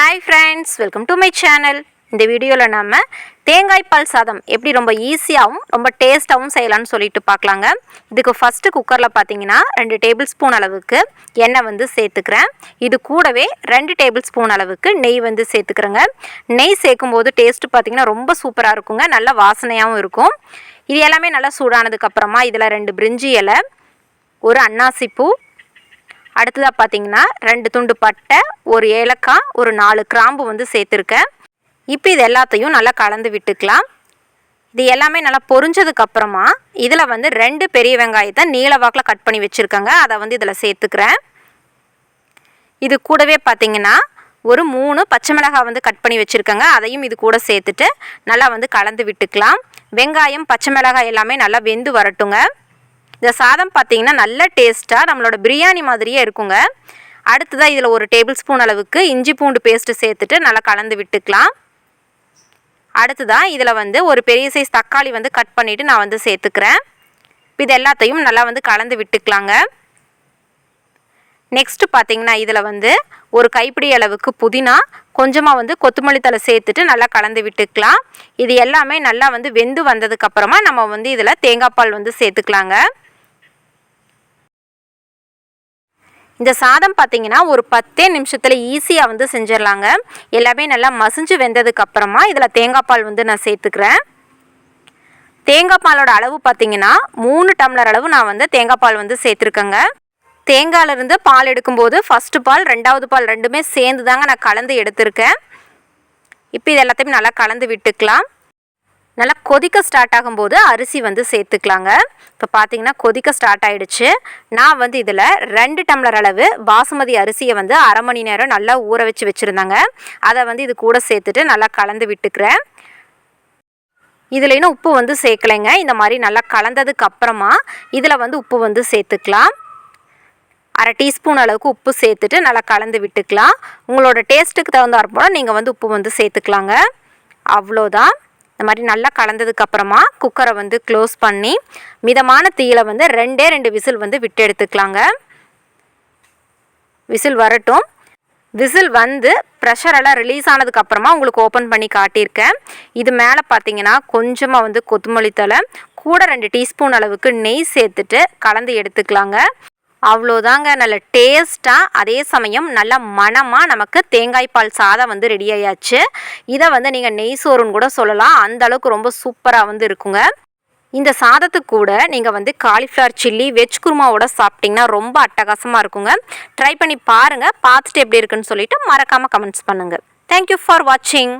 Hi friends welcome to my channel இந்த வீடியோவில் நம்ம தேங்காய் பால் சாதம் எப்படி ரொம்ப ஈஸியாகவும் ரொம்ப டேஸ்ட்டாகவும் செய்யலாம்னு சொல்லிட்டு பார்க்கலாங்க. இதுக்கு ஃபஸ்ட்டு குக்கரில் பார்த்தீங்கன்னா ரெண்டு டேபிள் ஸ்பூன் அளவுக்கு எண்ணெய் வந்து சேர்த்துக்கிறேன். இது கூடவே ரெண்டு டேபிள் ஸ்பூன் அளவுக்கு நெய் வந்து சேர்த்துக்கிறேங்க. நெய் சேர்க்கும்போது டேஸ்ட்டு பார்த்தீங்கன்னா ரொம்ப சூப்பராக இருக்குங்க. நல்ல வாசனையாகவும் இருக்கும். இது எல்லாமே நல்லா சூடானதுக்கப்புறமா இதில் ரெண்டு பிரிஞ்சி இலை ஒரு அன்னாசிப்பூ அடுத்ததாக பார்த்தீங்கன்னா ரெண்டு துண்டு பட்டை ஒரு ஏலக்காய் ஒரு நாலு கிராம்பு வந்து சேர்த்துருக்கேன். இப்போ இது எல்லாத்தையும் நல்லா கலந்து விட்டுக்கலாம். இது எல்லாமே நல்லா பொரிஞ்சதுக்கப்புறமா இதில் வந்து ரெண்டு பெரிய வெங்காயத்தை நீல வாக்கில் கட் பண்ணி வச்சுருக்கேங்க. அதை வந்து இதில் சேர்த்துக்கிறேன். இது கூடவே பார்த்தீங்கன்னா ஒரு மூணு பச்சை மிளகாய் வந்து கட் பண்ணி வச்சுருக்கேங்க. அதையும் இது கூட சேர்த்துட்டு நல்லா வந்து கலந்து விட்டுக்கலாம். வெங்காயம் பச்சை மிளகாய் எல்லாமே நல்லா வெந்து வரட்டுங்க. இந்த சாதம் பார்த்தீங்கன்னா நல்ல டேஸ்ட்டாக நம்மளோட பிரியாணி மாதிரியே இருக்குங்க. அடுத்ததாக இதில் ஒரு டேபிள் ஸ்பூன் அளவுக்கு இஞ்சி பூண்டு பேஸ்ட்டு சேர்த்துட்டு நல்லா கலந்து விட்டுக்கலாம். அடுத்ததாக இதில் வந்து ஒரு பெரிய சைஸ் தக்காளி வந்து கட் பண்ணிவிட்டு நான் வந்து சேர்த்துக்கிறேன். இது எல்லாத்தையும் நல்லா வந்து கலந்து விட்டுக்கலாங்க. நெக்ஸ்ட்டு பார்த்தீங்கன்னா இதில் வந்து ஒரு கைப்பிடி அளவுக்கு புதினா கொஞ்சமாக வந்து கொத்தமல்லி தலை சேர்த்துட்டு நல்லா கலந்து விட்டுக்கலாம். இது எல்லாமே நல்லா வந்து வெந்து வந்ததுக்கப்புறமா நம்ம வந்து இதில் தேங்காய் பால் வந்து சேர்த்துக்கலாங்க. இந்த சாதம் பார்த்தீங்கன்னா ஒரு பத்தே நிமிஷத்தில் ஈஸியாக வந்து செஞ்சிடலாங்க. எல்லாமே நல்லா மசிஞ்சு வெந்ததுக்கு அப்புறமா இதில் தேங்காய் பால் வந்து நான் சேர்த்துக்கிறேன். தேங்காய் பாலோட அளவு பார்த்தீங்கன்னா மூணு டம்ளர் அளவு நான் வந்து தேங்காய் பால் வந்து சேர்த்துருக்கேங்க. தேங்காயிலிருந்து பால் எடுக்கும்போது ஃபஸ்ட்டு பால் ரெண்டாவது பால் ரெண்டுமே சேர்ந்து தாங்க நான் கலந்து எடுத்திருக்கேன். இப்போ இது எல்லாத்தையும் நல்லா கலந்து விட்டுக்கலாம். நல்லா கொதிக்க ஸ்டார்ட் ஆகும்போது அரிசி வந்து சேர்த்துக்கலாங்க. இப்போ பார்த்தீங்கன்னா கொதிக்க ஸ்டார்ட் ஆகிடுச்சு நான் வந்து இதில் ரெண்டு டம்ளர் அளவு பாசுமதி அரிசியை வந்து அரை மணி நேரம் நல்லா ஊற வச்சு வச்சுருந்தாங்க. அதை வந்து இது கூட சேர்த்துட்டு நல்லா கலந்து விட்டுக்கிறேன். இதில் இன்னும் உப்பு வந்து சேர்க்கலைங்க. இந்த மாதிரி நல்லா கலந்ததுக்கு அப்புறமா இதில் வந்து உப்பு வந்து சேர்த்துக்கலாம். அரை டீஸ்பூன் அளவுக்கு உப்பு சேர்த்துட்டு நல்லா கலந்து விட்டுக்கலாம். உங்களோட டேஸ்ட்டுக்கு தகுந்தாற்போல் நீங்கள் வந்து உப்பு வந்து சேர்த்துக்கலாங்க. அவ்வளோதான். இந்த மாதிரி நல்லா கலந்ததுக்கப்புறமா குக்கரை வந்து க்ளோஸ் பண்ணி மிதமான தீயில் வந்து ரெண்டே ரெண்டு விசில் வந்து விட்டு எடுத்துக்கலாங்க. விசில் வரட்டும். விசில் வந்து ப்ரெஷரெல்லாம் ரிலீஸ் ஆனதுக்கப்புறமா உங்களுக்கு ஓப்பன் பண்ணி காட்டியிருக்கேன். இது மேலே பார்த்தீங்கன்னா கொஞ்சமாக வந்து கொத்தமல்லி தலை கூட ரெண்டு டீஸ்பூன் அளவுக்கு நெய் சேர்த்துட்டு கலந்து எடுத்துக்கலாங்க. அவ்வளோதாங்க. நல்ல டேஸ்ட்டாக அதே சமயம் நல்ல மணமாக நமக்கு தேங்காய் பால் சாதம் வந்து ரெடி ஆயாச்சு. இதை வந்து நீங்கள் நெய் சோறுன்னு கூட சொல்லலாம். அந்த அளவுக்கு ரொம்ப சூப்பராக வந்து இருக்குங்க. இந்த சாதத்துக்கு கூட நீங்கள் வந்து காலிஃப்ளவர் சில்லி வெஜ் குருமாவோட சாப்பிட்டிங்கன்னா ரொம்ப அட்டகாசமாக இருக்குங்க. ட்ரை பண்ணி பாருங்கள் பார்த்துட்டு எப்படி இருக்குன்னு சொல்லிவிட்டு மறக்காமல் கமெண்ட்ஸ் பண்ணுங்கள் தேங்க்யூ ஃபார் வாட்சிங்